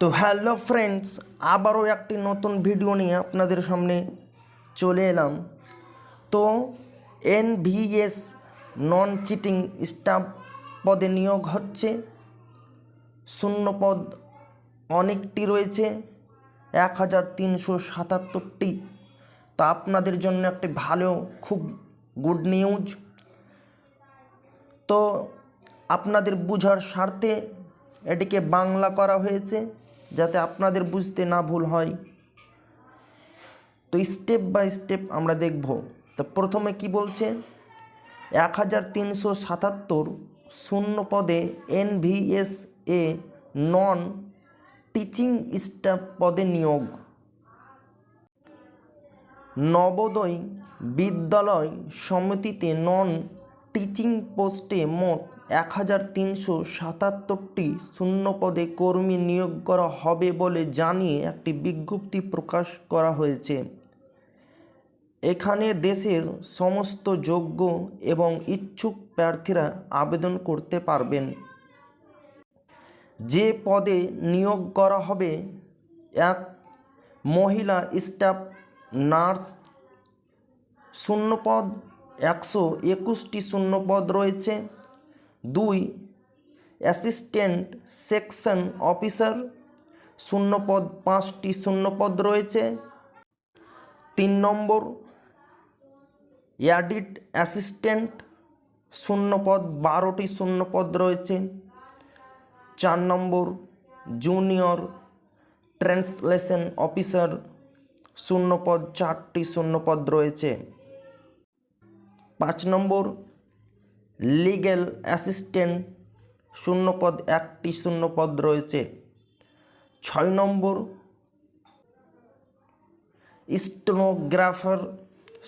তো hello friends, আবারও একটি নতুন ভিডিও নিয়ে আপনাদের সামনে চলে এলাম। তো এনভিএস নন চিটিং স্টাফ পদে নিয়োগ হচ্ছে। শূন্য পদ অনেকটি রয়েছে, এক হাজার তিনশো সাতাত্তরটি। তো আপনাদের জন্য একটি ভালো, খুব গুড নিউজ। তো আপনাদের বুঝার স্বার্থে এটিকে বাংলা করা হয়েছে। যাতে আপনাদের বুঝতে না ভুল হয়। তো স্টেপ বাই স্টেপ আমরা দেখব। তো প্রথমে কি বলছে? এক হাজার তিনশো সাতাত্তর শূন্য পদে এনভিএস এ নন টিচিং স্টাফ পদে নিয়োগ। নবোদয় বিদ্যালয় সমিতিতে নন টিচিং পোস্টে মোট এক হাজার তিনশো সাতাত্তরটি শূন্য পদে কর্মী নিয়োগ করা হবে বলে জানিয়ে একটি বিজ্ঞপ্তি প্রকাশ করা হয়েছে। এখানে দেশের সমস্ত যোগ্য এবং ইচ্ছুক প্রার্থীরা আবেদন করতে পারবেন। যে পদে নিয়োগ করা হবে, এক মহিলা স্টাফ নার্স, শূন্যপদ একশো একুশটি শূন্যপদ রয়েছে। দুই অ্যাসিস্ট্যান্ট সেকশন অফিসার শূন্যপদ, পাঁচটি শূন্যপদ রয়েছে। তিন নম্বর অ্যাডিট অ্যাসিস্ট্যান্ট শূন্যপদ, বারোটি শূন্যপদ রয়েছে। চার নম্বর জুনিয়র ট্রান্সলেশন অফিসার শূন্যপদ, চারটি শূন্যপদ রয়েছে। পাঁচ নম্বর লিগ্যাল অ্যাসিস্ট্যান্ট শূন্যপদ একটি শূন্যপদ রয়েছে। ছয় নম্বর স্টেনোগ্রাফার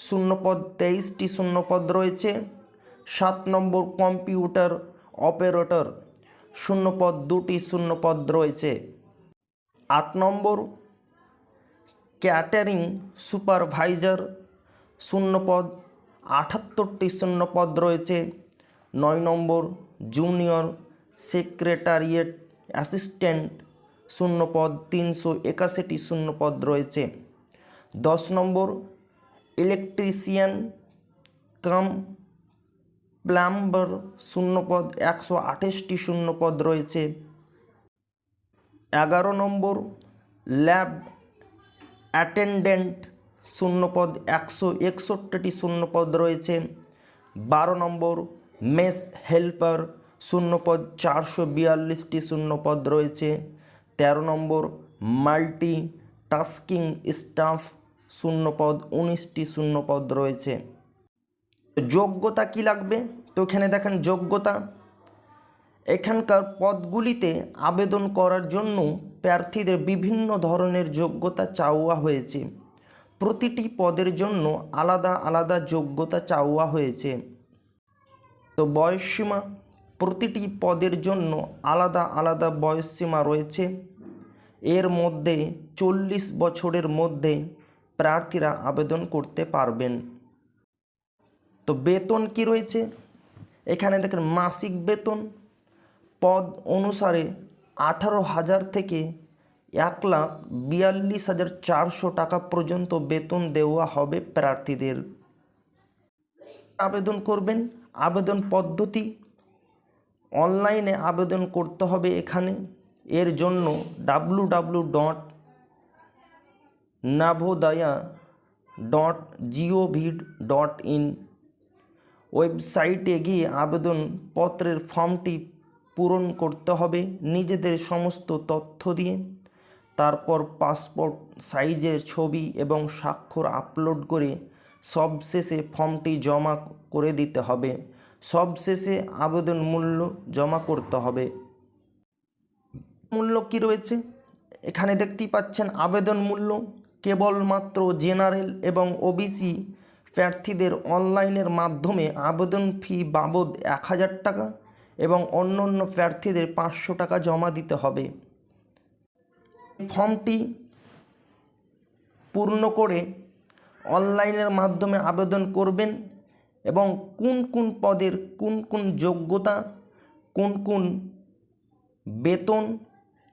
শূন্যপদ তেইশটি শূন্যপদ রয়েছে। সাত নম্বর কম্পিউটার অপারেটর শূন্যপদ দুটি শূন্যপদ রয়েছে। আট নম্বর ক্যাটারিং সুপারভাইজার শূন্যপদ আটাত্তরটি শূন্যপদ রয়েছে। নয় নম্বর জুনিয়র সেক্রেটারিয়েট অ্যাসিস্ট্যান্ট শূন্যপদ তিনশো একাশিটি শূন্যপদ রয়েছে। দশ নম্বর ইলেকট্রিশিয়ান কাম প্লাম্বার শূন্যপদ একশো আঠাশটি শূন্যপদ রয়েছে। এগারো নম্বর ল্যাব অ্যাটেন্ডেন্ট শূন্যপদ একশো একষট্টিটি শূন্যপদ রয়েছে। বারো নম্বর মেস হেল্পার শূন্যপদ চারশো বিয়াল্লিশটি শূন্যপদ রয়েছে। তেরো নম্বর মাল্টি টাস্কিং স্টাফ শূন্যপদ উনিশটি শূন্যপদ রয়েছে। যোগ্যতা কি লাগবে? তো এখানে দেখেন যোগ্যতা। এখানকার পদগুলিতে আবেদন করার জন্য প্রার্থীদের বিভিন্ন ধরনের যোগ্যতা চাওয়া হয়েছে। প্রতিটি পদের জন্য আলাদা আলাদা যোগ্যতা চাওয়া হয়েছে। তো বয়সসীমা প্রতিটি পদের জন্য আলাদা আলাদা বয়সসীমা রয়েছে। এর মধ্যে চল্লিশ বছরের মধ্যে প্রার্থীরা আবেদন করতে পারবেন। তো বেতন কি রয়েছে? এখানে দেখেন মাসিক বেতন পদ অনুসারে আঠারো হাজার থেকে এক লাখ বিয়াল্লিশ হাজার চারশো টাকা পর্যন্ত বেতন দেওয়া হবে প্রার্থীদের। আবেদন করবেন। আবেদন পদ্ধতি। অনলাইনে আবেদন করতে হবে এখানে। এর জন্য W W dot Navodaya dot GOV dot in ওয়েবসাইটে গিয়ে আবেদনপত্রের ফর্মটি পূরণ করতে হবে নিজেদের সমস্ত তথ্য দিয়ে। তারপর পাসপোর্ট, সাইজের ছবি এবং স্বাক্ষর আপলোড করে সবশেষে ফর্মটি জমা করে দিতে হবে। সবশেষে আবেদন মূল্য জমা করতে হবে। মূল্য কি রয়েছে? এখানে দেখতেই পাচ্ছেন আবেদন মূল্য কেবলমাত্র জেনারেল এবং ওবিসি প্রার্থীদের অনলাইনের মাধ্যমে আবেদন ফি বাবদ এক হাজার টাকা এবং অন্য অন্য প্রার্থীদের পাঁচশো টাকা জমা দিতে হবে। ফর্মটি পূর্ণ করে অনলাইনের মাধ্যমে আবেদন করবেন এবং কোন কোন পদের কোন কোন যোগ্যতা, কোন কোন বেতন,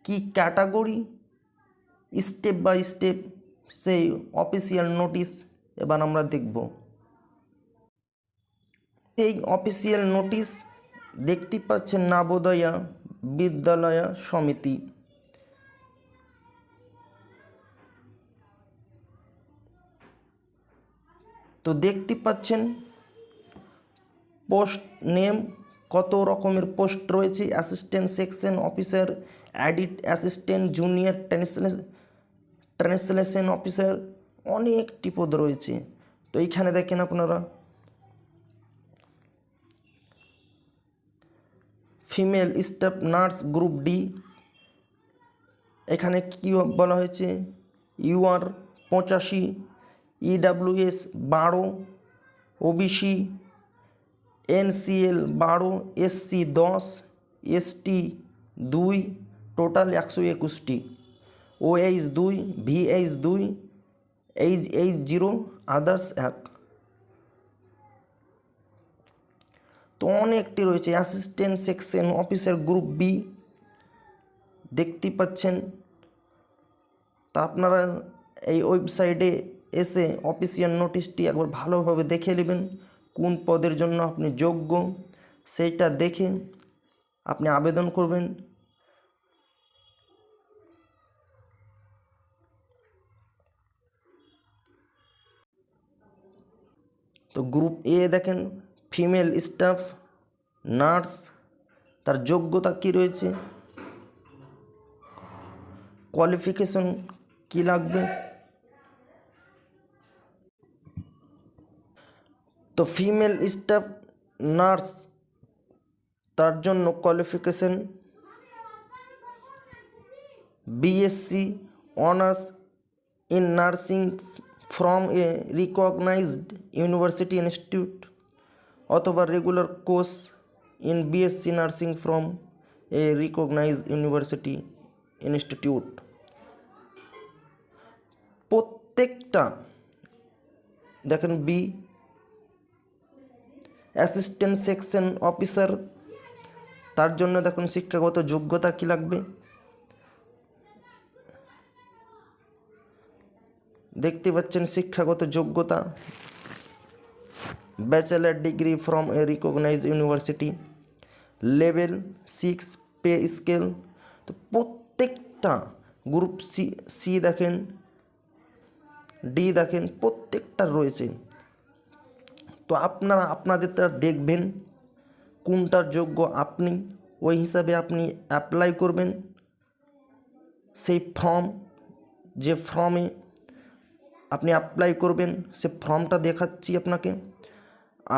কি ক্যাটাগরি, স্টেপ বাই স্টেপ সেই অফিসিয়াল নোটিশ এবার আমরা দেখব। এই অফিসিয়াল নোটিশ দেখতে পাচ্ছেন নাবোদয়া বিদ্যালয় সমিতি। তো দেখতে পাচ্ছেন পোস্ট নেম, কত রকমের পোস্ট রয়েছে assistant section officer audit assistant junior translation officer অনেকটি পদ রয়েছে। তো এইখানে দেখেন আপনারা female staff nurse group D এখানে কি বলা হয়েছে ইউআর পঁচাশি ইডাব্লিউএস বারো ওবিসি এনসিএল বারো এসসি দশ এসটি দুই, টোটাল একশো একুশটি। ও এইচ দুই ভিএইচ দুই এইচ এইচ জিরো, আদার্স এক। তো অনেকটি রয়েছে। Assistant section officer group B. দেখতে পাচ্ছেন, তা আপনারা এই ওয়েবসাইটে এসে অফিসিয়াল নোটিশটি একবার ভালোভাবে দেখে নেবেন, কোন পদের জন্য আপনি যোগ্য, সেইটা দেখে আপনি আবেদন করবেন। তো গ্রুপ এ দেখেন, ফিমেল স্টাফ, নার্স, তার যোগ্যতা কি রয়েছে, কোয়ালিফিকেশন কি লাগবে তো ফিমেল স্টাফ নার্স, তার জন্য qualification BSc honours in nursing from a recognised university institute অথবা regular course in BSc nursing from a recognise university institute প্রত্যেকটা, দেখেন বি অ্যাসিস্ট্যান্ট সেকশন অফিসার, তার জন্য দেখুন শিক্ষাগত যোগ্যতা কি লাগবে? দেখতে পাচ্ছেন শিক্ষাগত যোগ্যতা, bachelor degree from a recognise university, level six pay scale. তো প্রত্যেকটা গ্রুপ সি সি দেখেন, ডি দেখেন, প্রত্যেকটা রয়েছে। তো আপনারা আপনাদের আপনাদেরটা দেখবেন, কোনটার যোগ্য আপনি, ওই হিসাবে আপনি অ্যাপ্লাই করবেন। সেই ফর্ম যে ফর্মে আপনি অ্যাপ্লাই করবেন, সে ফর্মটা দেখাচ্ছি আপনাকে।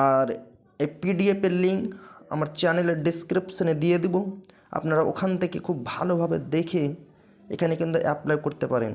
আর এই পিডিএফের লিঙ্ক আমার চ্যানেলের ডিসক্রিপশানে দিয়ে দিব। আপনারা ওখান থেকে খুব ভালোভাবে দেখে এখানে কিন্তু অ্যাপ্লাই করতে পারেন।